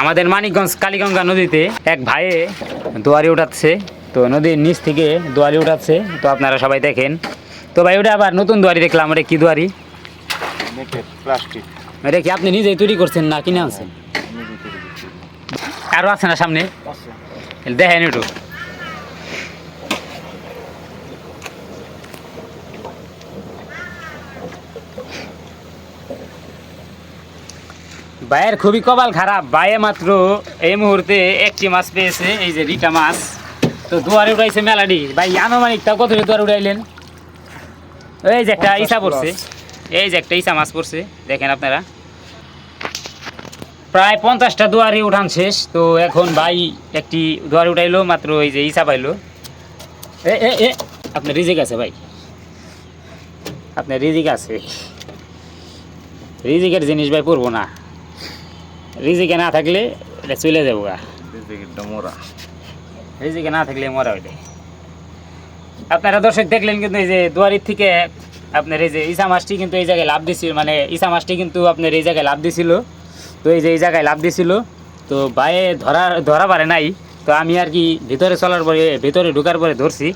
আমাদের মানিকগঞ্জ কালীগঙ্গা নদীতে এক ভাইয়ে দোয়ারি উঠাচ্ছে। তো নদীর নিচ থেকে দোয়ারি উঠাচ্ছে। তো আপনারা সবাই দেখেন। তো ভাই ওটা আবার নতুন দোয়ারি দেখলাম। ওটা কি দোয়ারি? প্লাস্টিক। এটা কি আপনি নিজেই তৈরি করছেন না কিনে আনছেন? আরও আছে না সামনে? দেখেন একটু। ভাইয়ের খুবই কপাল খারাপ। ভাইয়ে মাত্র এই মুহূর্তে একটি মাছ পেয়েছে এই যে রিটা মাছ। তো দুয়ারে উঠাইছে মেলাডি। ভাই আনুমানিক তা কত দুয়ারে উঠাইলেন এই যে একটা ইসা পড়ছে। এই যে একটা ইসা মাছ পড়ছে দেখেন আপনারা। প্রায় পঞ্চাশটা দুয়ারি উঠান শেষ। তো এখন ভাই একটি দুয়ারি উঠাইলো মাত্র এই যে ইসা পাইলো। এ এ এ আপনার রিজিক আছে ভাই। আপনার রিজিক আছে। রিজিকের জিনিস ভাই পড়ব না। রিজিকে না থাকলে এটা চলে যাব গা। মোরা। রিজিকে না থাকলে মরা ওইটাই আপনারা দর্শক দেখলেন কিন্তু এই যে দুয়ারির থেকে আপনার এই যে ইসা মাছটি কিন্তু এই জায়গায় লাভ দিছিল মানে ইসা মাছটি কিন্তু আপনার এই জায়গায় লাভ দিছিল। তো এই যে এই জায়গায় লাভ দিছিল তো বাইরে ধরা ধরা পারে নাই। তো আমি আর কি ভিতরে চলার পরে ভিতরে ঢোকার পরে ধরছি।